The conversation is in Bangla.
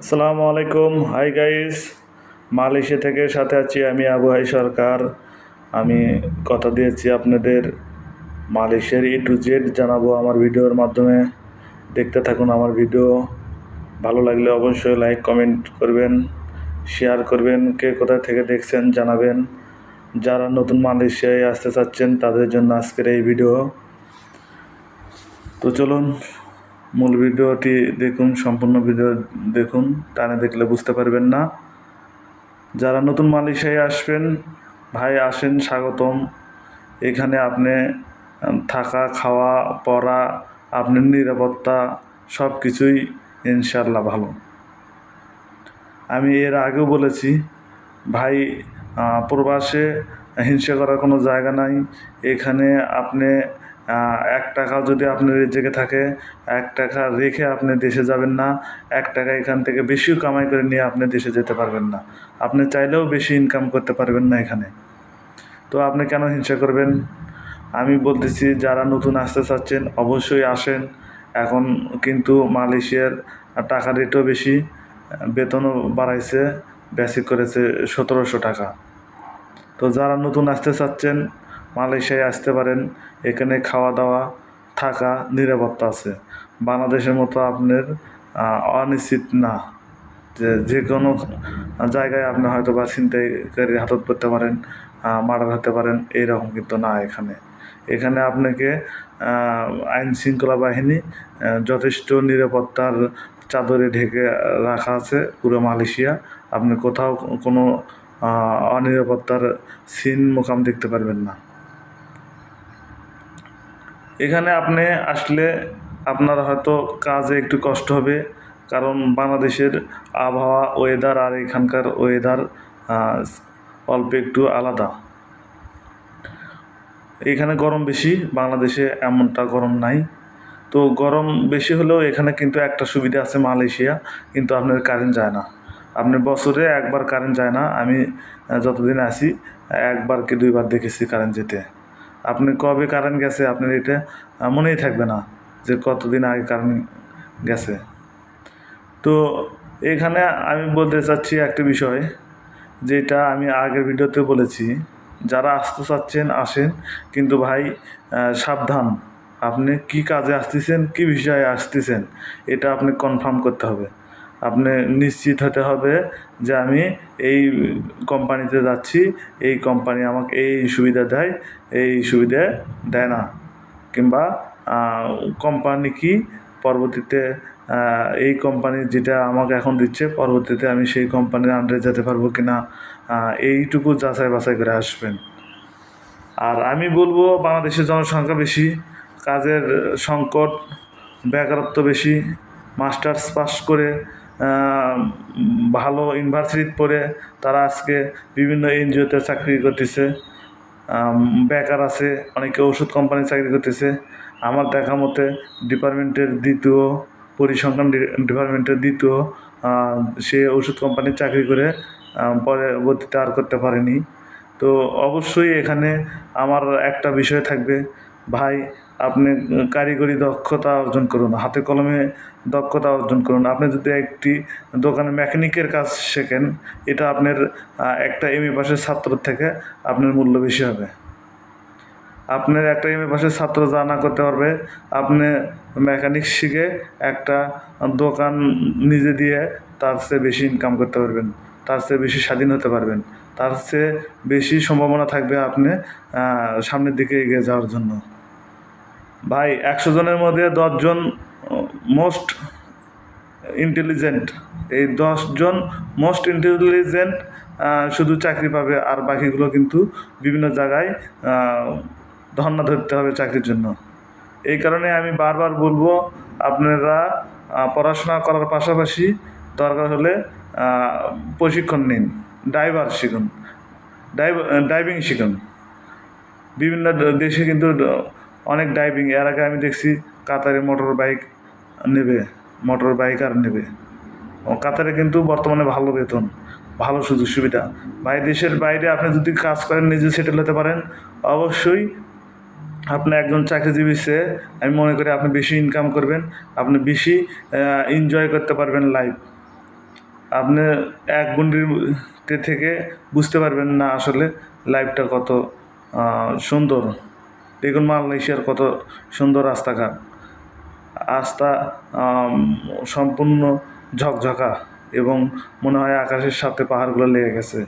আসসালামু আলাইকুম। হাই গাইস মালয়েশিয়া থেকে সাথে আছি আমি আবু হাই সরকার। আমি কথা দিয়েছি আপনাদের মালয়েশিয়ার ই টু জেড জানাব আমার ভিডিওর মাধ্যমে। দেখতে থাকুন আমার ভিডিও। ভালো লাগলে অবশ্যই লাইক কমেন্ট করবেন শেয়ার করবেন, কে কোথায় থেকে দেখছেন জানাবেন। যারা নতুন মালয়েশিয়ায় আসতে চাচ্ছেন তাদের জন্য আজকের এই ভিডিও। তো চলুন মূল ভিডিওটি দেখুন, সম্পূর্ণ ভিডিও দেখুন, টানে দেখলে বুঝতে পারবেন না। যারা নতুন মালয়েশিয়ায় আসবেন, ভাই আসেন, স্বাগতম। এখানে আপনি থাকা, খাওয়া, পড়া আপনার নিরাপত্তা সব কিছুই ইনশাল্লাহ ভালো। আমি এর আগেও বলেছি, ভাই প্রবাসে হিংসা করার কোনো জায়গা নাই। এখানে আপনি এক টাকা যদি আপনার জেগে থাকে, এক টাকা রেখে আপনি দেশে যাবেন না, এক টাকা এখান থেকে বেশিও কামাই করে নিয়ে আপনি দেশে যেতে পারবেন না। আপনি চাইলেও বেশি ইনকাম করতে পারবেন না এখানে। তো আপনি কেন হিংসা করবেন? আমি বলতেছি, যারা নতুন আসতে চাচ্ছেন, অবশ্যই আসেন। এখন কিন্তু মালয়েশিয়ার টাকা রেটও বেশি, বেতনও বাড়াইছে বেসিক করেছে সতেরোশো টাকা। তো যারা নতুন আসতে চাচ্ছেন মালয়েশিয়ায় আসতে পারেন। এখানে খাওয়া দাওয়া থাকা নিরাপত্তা আছে। বাংলাদেশের মতো আপনার অনিশ্চিত না। যে যে কোনো জায়গায় আপনি হয়তো বা ছিনতাইকারী হাতত পড়তে পারেন মার্ডার হতে পারেন এইরকম কিন্তু না এখানে। এখানে আপনাকে আইন শৃঙ্খলা বাহিনী যথেষ্ট নিরাপত্তার চাদরে ঢেকে রাখা আছে পুরো মালয়েশিয়া। আপনি কোথাও কোনো অনিরাপত্তার সিন মোকাম দেখতে পারবেন না। এখানে আপনি আসলে আপনার হয়তো কাজে একটু কষ্ট হবে, কারণ বাংলাদেশের আবহাওয়া ওয়েদার আর এখানকার ওয়েদার অল্প একটু আলাদা। এখানে গরম বেশি, বাংলাদেশে এমনটা গরম নাই। তো গরম বেশি হলেও এখানে কিন্তু একটা সুবিধা আছে মালয়েশিয়া, কিন্তু আপনার কারেন্ট যায় না। আপনি বছরে একবার কারেন্ট যায় না, আমি যতদিন আসি একবার কি দুইবার দেখেছি কারেন্ট যেতে। আপনি কবে কারেন্ট গেছে আপনার এটা মনেই থাকবে না যে কতদিন আগে কারেন্ট গেছে। তো এখানে আমি বলতে চাচ্ছি একটা বিষয়, যেটা আমি আগের ভিডিওতে বলেছি, যারা আসতে চাচ্ছেন, আসেন, কিন্তু ভাই সাবধান। আপনি কি কাজে আসতেছেন, কি বিষয়ে আসতেছেন, এটা আপনি কনফার্ম করতে হবে। আপনি নিশ্চিত হতে হবে যে আমি এই কোম্পানিতে যাচ্ছি, এই কোম্পানি আমাকে এই সুবিধা দেয়, এই সুবিধা দেয় না। কিংবা কোম্পানি কি পরবর্তীতে এই কোম্পানি যেটা আমাকে এখন দিচ্ছে, পরবর্তীতে আমি সেই কোম্পানির আন্ডারে যেতে পারব কি না এইটুকু যাচাই বাছাই করে আসবেন। আর আমি বলব, বাংলাদেশের জনসংখ্যা বেশি, কাজের সংকট, বেকারত্ব বেশি, মাস্টার্স পাস করে ভালো ইউনিভার্সিটি পড়ে তারা আজকে বিভিন্ন এনজিওতে চাকরি করতেছে। বেকার আছে অনেকে ওষুধ কোম্পানি চাকরি করতেছে। আমার দেখা মতে ডিপার্টমেন্টের দ্বিতীয় পরিসংখ্যান ডিপার্টমেন্টের দ্বিতীয় সে ওষুধ কোম্পানির চাকরি করে আহ, পরবর্তীতে আর করতে পারেনি। তো অবশ্যই এখানে আমার একটা বিষয় থাকবে ভাই, আপনি কারিগরি দক্ষতা অর্জন করুন, হাতে কলমে দক্ষতা অর্জন করুন। আপনি যদি একটি দোকানে মেকানিকের কাজ শেখেন, এটা আপনার একটা এম এ পাশের ছাত্র থেকে আপনার মূল্য বেশি হবে। আপনার একটা এম এ পাশের ছাত্র যা না করতে পারবে, আপনি মেকানিক শিখে একটা দোকান নিজে দিয়ে তার চেয়ে বেশি ইনকাম করতে পারবেন, তার চেয়ে বেশি স্বাধীন হতে পারবেন, তার চেয়ে বেশি সম্ভাবনা থাকবে আপনি সামনের দিকে এগিয়ে যাওয়ার জন্য। ভাই, একশো জনের মধ্যে দশজন মোস্ট ইন্টেলিজেন্ট এই দশজন মোস্ট ইন্টেলিজেন্ট শুধু চাকরি পাবে আর বাকিগুলো কিন্তু বিভিন্ন জায়গায় ধর্ণা ধরতে হবে চাকরির জন্য। এই কারণে আমি বারবার বলব, আপনারা পড়াশোনা করার পাশাপাশি দরকার হলে প্রশিক্ষণ নিন, ড্রাইভার শিখুন, ড্রাইভ ড্রাইভিং শিখুন। বিভিন্ন দেশে কিন্তু অনেক ড্রাইভিং এর আগে আমি দেখছি কাতারে মোটর বাইক নেবে মোটর বাইক আর নেবে। কাতারে কিন্তু বর্তমানে ভালো বেতন, ভালো সুযোগ সুবিধা। ভাই, দেশের বাইরে আপনি যদি কাজ করেন, নিজে সেটেল হতে পারেন, অবশ্যই আপনি একজন চাকরিজীবী সে, আমি মনে করি আপনি বেশি ইনকাম করবেন, আপনি বেশি এনজয় করতে পারবেন লাইফ আপনি এক গুন্ডিতে থেকে বুঝতে পারবেন না আসলে লাইফটা কত সুন্দর। দেখুন মালয়েশিয়ার কত সুন্দর রাস্তাঘাট। রাস্তা সম্পূর্ণ ঝকঝকা এবং মনে হয় আকাশের সাথে পাহাড়গুলো লেগে গেছে।